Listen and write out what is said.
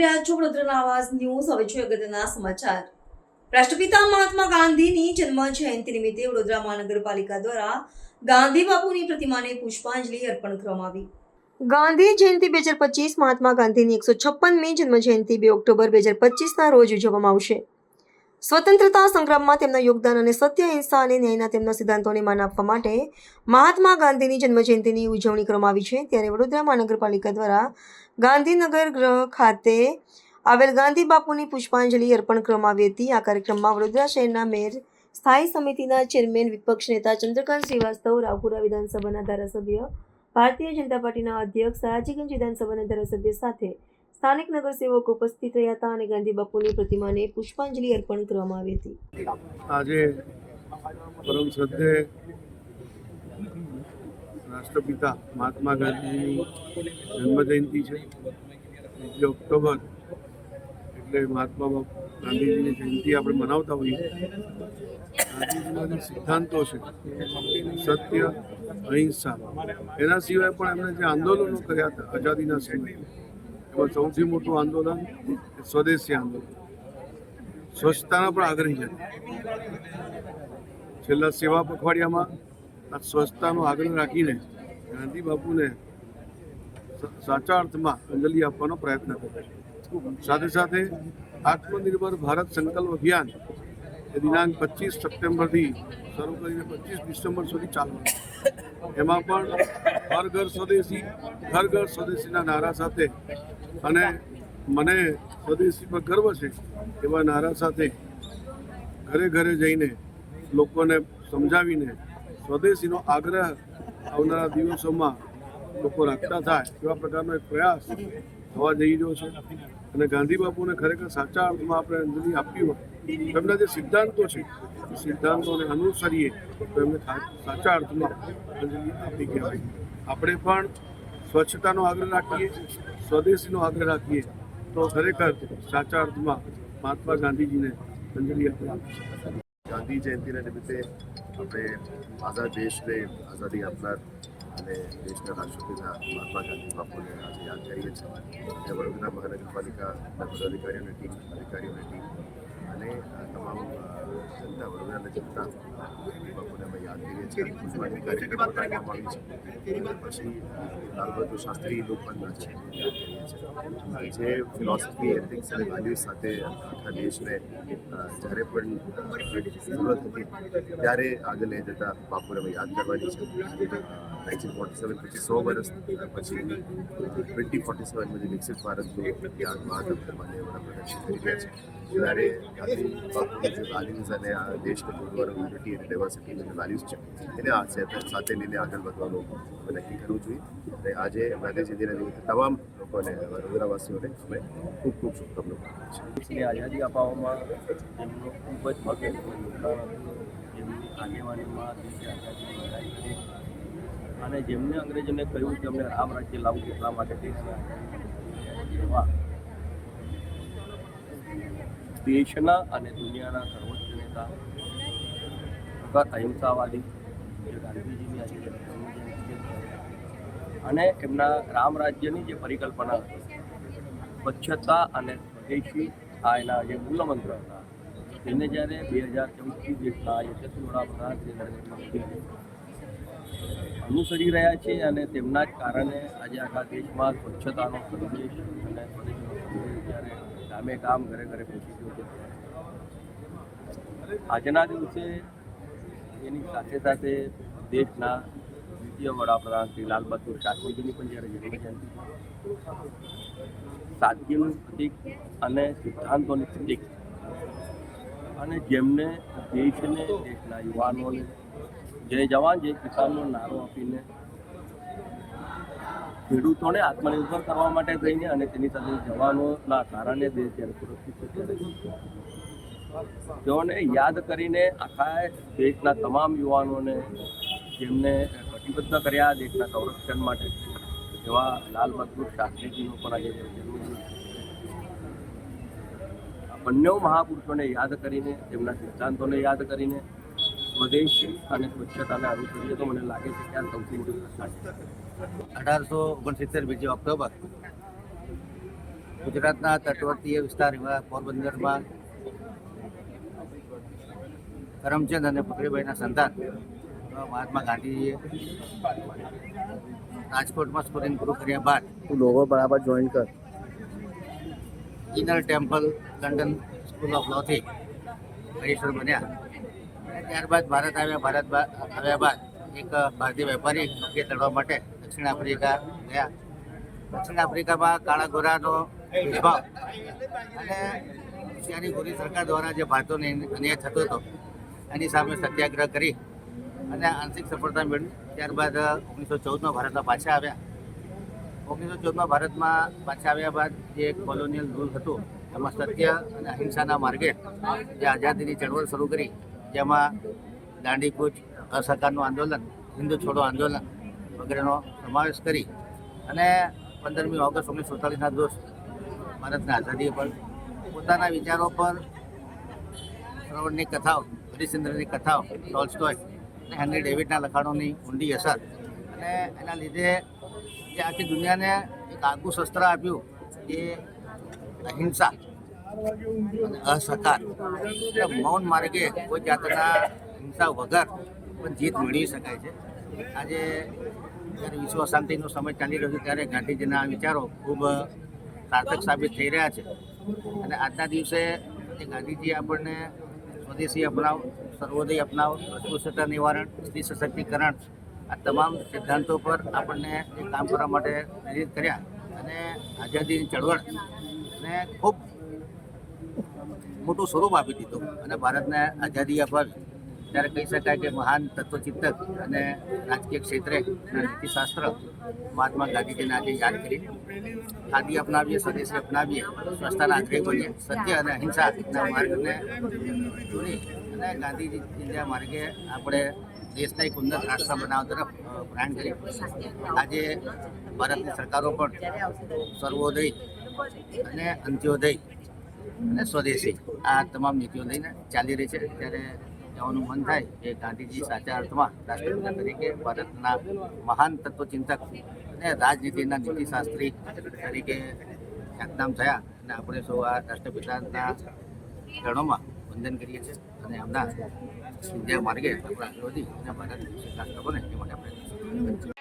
રહ્યા છો વડોદરાના આવાસ ન્યૂઝ. હવે છે અગત્યના સમાચાર. રાષ્ટ્રપિતા મહાત્મા ગાંધીની જન્મ જયંતિ નિમિત્તે વડોદરા મહાનગરપાલિકા દ્વારા ગાંધી બાપુની પ્રતિમાને પુષ્પાંજલિ અર્પણ કરવામાં આવી. ગાંધી જયંતિ બે હજાર પચીસ મહાત્મા ગાંધીની એકસો છપ્પનમી જન્મ જયંતિ બે ઓક્ટોબર બે હજાર પચીસના રોજ ઉજવવામાં આવશે. સ્વતંત્રતા સંગ્રામમાં તેમના યોગદાન અને સત્ય અહિંસા અને ન્યાયના તેમના સિદ્ધાંતોને માન આપવા માટે મહાત્મા ગાંધીની જન્મજયંતિની ઉજવણી કરવામાં આવી છે. ત્યારે વડોદરા મહાનગરપાલિકા દ્વારા ગાંધીનગર ગ્રહ ખાતે આવેલ ગાંધી બાપુની પુષ્પાંજલિ અર્પણ કરવામાં આવી હતી. આ કાર્યક્રમમાં વડોદરા શહેરના મેયર, સ્થાયી સમિતિના ચેરમેન, વિપક્ષ નેતા ચંદ્રકાંત શ્રીવાસ્તવ, રાવપુરા વિધાનસભાના ધારાસભ્ય, ભારતીય જનતા પાર્ટીના અધ્યક્ષ સયાજીગંજ વિધાનસભાના ધારાસભ્ય સાથે સ્થાનિક નગરસેવકો ઉપસ્થિત રહ્યા હતા અને ગાંધી બાપુની પ્રતિમાને પુષ્પાંજલિ અર્પણ કરવામાં આવી હતી. આજે પરમ શ્રદ્ધે રાષ્ટ્રપિતા મહાત્મા ગાંધીની જન્મજયંતિ છે. બીજી ઓક્ટોબર એટલે મહાત્મા ગાંધીજીની જયંતિ આપણે મનાવતા હોઈએ ગાંધીજીના સિદ્ધાંતો છે, સત્ય, અહિંસા, એના સિવાય પણ એમણે જે આંદોલનો કર્યા હતા આઝાદીના સમયે એમાં સૌથી મોટું આંદોલન સ્વદેશી આંદોલન. સ્વચ્છતાના પણ આગ્રહી છે. છેલ્લા સેવા પખવાડિયામાં આ સ્વચ્છતાનો આગ્રહ રાખીને ગાંધી બાપુને સાચા અર્થમાં અંજલિ આપવાનો પ્રયત્ન કર્યો. સાથે સાથે આત્મનિર્ભર ભારત સંકલ્પ અભિયાન એ દિનાંક પચીસ સપ્ટેમ્બરથી શરૂ કરીને પચીસ ડિસેમ્બર સુધી ચાલવાનું એમાં પણ હર ઘર સ્વદેશી ઘર ઘર સ્વદેશીના નારા સાથે અને મને સ્વદેશી પર ગર્વ છે એવા નારા સાથે ઘરે ઘરે જઈને લોકોને સમજાવીને સ્વદેશીનો આગ્રહ આવનારા દિવસોમાં લોકો રાખતા થાય એવા પ્રકારનો એક પ્રયાસ થવા જઈ રહ્યો છે. અને ગાંધી બાપુને ખરેખર સાચા અર્થમાં આપણે અંજલિ આપવી હોય એમના જે સિદ્ધાંતો છે, એ સિદ્ધાંતોને અનુસરીએ તો એમને સાચા અર્થમાં અંજલિ આપી કહેવાય. આપણે પણ સ્વચ્છતાનો આગ્રહ રાખીએ સ્વદેશીનો આગ્રહ રાખીએ, તો ખરેખર સાચા અર્થમાં મહાત્મા ગાંધીજીને અંજલિ આપણે આપીશું ગાંધી જયંતિના નિમિત્તે આપણે આઝાદ દેશને આઝાદી આપનાર અને દેશના રાષ્ટ્રપિતા મહાત્મા ગાંધી બાપુને આજે યાદ કરીએ છીએ. અને વડોદરા મહાનગરપાલિકાના પદાધિકારીઓની ટીમ અધિકારીઓની ટીમ અને તમામ જનતા વડોદરાના જનતા બાપુને યાદ કરીએ છીએ પછી લાલ બહાદુર શાસ્ત્રી લોકપંચના છે. જે ફિલોસોફી એથિક્સ અને વેલ્યુઝ સાથે આખા દેશને જ્યારે પણ જરૂરત હતી ત્યારે આગળ લઈ જતા બાપુને યાદ કરવાની છે. ફોર્ટી સેવન પછી સો વર્ષ પછી ટ્વેન્ટી ફોર્ટી સેવનમાં જે વિકસિત ભારતનું યાદ મહાત્મા માન્ય વડાપ્રધાન કરી રહ્યા છે. ત્યારે ગાંધી જે વેલ્યુઝ અને આ દેશને પૂરવાનું યુનિટી અને ડાયવર્સિટીની જે વેલ્યુઝ છે, એને આ સાથે લઈને આગળ વધવાનું નક્કી કરવું જોઈએ. અને આજે ગાંધી જયંતિના તમામ લોકોને, વડોદરાવાસીઓને અમે ખૂબ ખૂબ શુભકામનાઓ છીએ આઝાદી અપાવવામાં ખૂબ જ એમની આગેવાનીમાં અને જેમને અંગ્રેજોને કહ્યું કે અમને રામ રાજ્ય લાવવું એટલા માટે દેશને દેશના અને દુનિયાના સર્વોચ્ચ નેતા તથા અહિંસાવાદી ગાંધીજીની આજે અને એમના રામ રાજ્યની જે પરિકલ્પના હતી. સ્વચ્છતા અને સ્વદેશી આ એના જે મૂલમંત્ર હતા. તેને જ્યારે બે હજાર ચૌદથી દેશના યશસ્વી વડાપ્રધાન શ્રી નરેન્દ્ર મોદી અનુસરી રહ્યા છે અને તેમના જ કારણે આજે આખા દેશમાં સ્વચ્છતાનો સંદેશ અને જ્યારે ગામે ગામ ઘરે ઘરે પહોંચી ગયો છે. આજના દિવસે એની સાથે સાથે દેશના દ્વિતીય વડાપ્રધાન શ્રી લાલ બહાદુર શાસ્ત્રીજીની પણ જ્યારે જન્મજયંતિ સાદગીનું પ્રતિક અને સિદ્ધાંતોની પ્રતિક. અને જેમને દેશને, દેશના યુવાનોને જય જવાન જય કિસાનનો નારો આપીને ખેડૂતોને આત્મનિર્ભર કરવા માટે થઈને અને તેની સાથે જવાનોના કારણે દેશ જ્યારે સુરક્ષિત તેઓને યાદ કરીને આખા દેશના તમામ યુવાનોને જેમને કટિબદ્ધ કર્યા દેશના સંરક્ષણ માટે એવા લાલ બહાદુર શાસ્ત્રીજીનો પણ આજે બંને મહાપુરુષોને યાદ કરીને તેમના સિદ્ધાંતોને યાદ કરીને સ્વદેશી અને સ્વચ્છતાને અનુસરીએ તો મને લાગે છે કે આ સૌથી મોટી પ્રસાદ છે. અઢારસો ઓગણસિત્તેર બીજી ઓક્ટોબર ગુજરાતના તટવર્તીય વિસ્તાર એવા પોરબંદરમાં કરમચંદ અને પકડીભાઈના સંતાન મહાત્મા ગાંધીજીએ રાજકોટમાં સ્કૂલિંગ પૂરું કર્યા બાદ તું લોગો બરાબર જોઈન કર. Inner Temple London school of લોથી હરીશ્વર બન્યા. ત્યારબાદ ભારત આવ્યા ભારત આવ્યા બાદ એક ભારતીય વેપારી નોકરી લડવા માટે દક્ષિણ આફ્રિકા ગયા. દક્ષિણ આફ્રિકામાં કાળા ગોરાનો વિભાવ અને ત્યાંની ગોરી સરકાર દ્વારા જે ભારતોને અન્યાય થતો હતો, એની સામે સત્યાગ્રહ કરી અને આંશિક સફળતા મેળવી. ત્યારબાદ ઓગણીસો ચૌદમાં ભારતમાં પાછા આવ્યા. ઓગણીસો ચૌદમાં ભારતમાં પાછા આવ્યા બાદ જે કોલોનિયલ રૂલ હતું, એમાં સત્ય અને અહિંસાના માર્ગે જે આઝાદીની ચળવળ શરૂ કરી જેમાં દાંડીકૂચ અસહકારનું આંદોલન, હિન્દુ છોડો આંદોલન વગેરેનો સમાવેશ કરી અને પંદરમી ઓગસ્ટ ઓગણીસો સુડતાલીસના દોષ ભારતની આઝાદી પર પોતાના વિચારો પર શ્રવણની કથાઓ, હરિશ્ચંદ્રની કથાઓ, ટોલ્સ્ટોય અને હેનરી ડેવિડના લખાણોની ઊંડી અસર અને એના લીધે જે આખી દુનિયાને એક આગવું શસ્ત્ર આપ્યું એ અહિંસા અસહકાર. મૌન માર્ગે કોઈ જાતના હિંસા વગર પણ જીત મેળવી શકાય છે. આજે જ્યારે વિશ્વ શાંતિનો સમય ચાલી રહ્યો ત્યારે ગાંધીજીના વિચારો ખૂબ સાર્થક સાબિત થઈ રહ્યા છે. અને આજના દિવસે ગાંધીજી આપણને સ્વદેશી અપનાવ, સર્વોદય અપનાવ, અસ્પૃશ્યતા નિવારણ, સ્ત્રી સશક્તિકરણ આ તમામ સિદ્ધાંતો પર આપણને કામ કરવા માટે પ્રેરિત કર્યા. અને આઝાદીની ચળવળ અને ખૂબ મોટું સ્વરૂપ આપી દીધું. અને ભારતને આઝાદી આપવા ત્યારે કહી શકાય કે મહાન તત્વચિંતક અને રાજકીય ક્ષેત્રે નીતિશાસ્ત્ર મહાત્મા ગાંધીજીને આજે યાદ કરી. ખાદી અપનાવીએ, સ્વદેશી અપનાવીએ, સ્વચ્છતાના આગ્રહી બનીએ. સત્ય અને અહિંસાના માર્ગને ચૂની અને ગાંધીજીના માર્ગે આપણે દેશના એક ઉન્નત રાષ્ટ્ર બનાવવા તરફ પ્રયાણ કરી. આજે ભારતની સરકારો પણ સર્વોદય અને અંત્યોદય અને સ્વદેશી આ તમામ નીતિઓ લઈને ચાલી રહી છે. ત્યારે કહેવાનું મન થાય કે ગાંધીજી સાચા અર્થમાં રાષ્ટ્રપિતા તરીકે ભારતના મહાન તત્વચિંતક અને રાજનીતિના નીતિશાસ્ત્રી તરીકે ખ્યાતનામ થયા અને આપણે સૌ આ રાષ્ટ્રપિતાના ચરણોમાં વંદન કરીએ છીએ અને એમના વિદ્યા માર્ગે આપણા વધી અને ભારત રાષ્ટ્ર બને એ માટે આપણે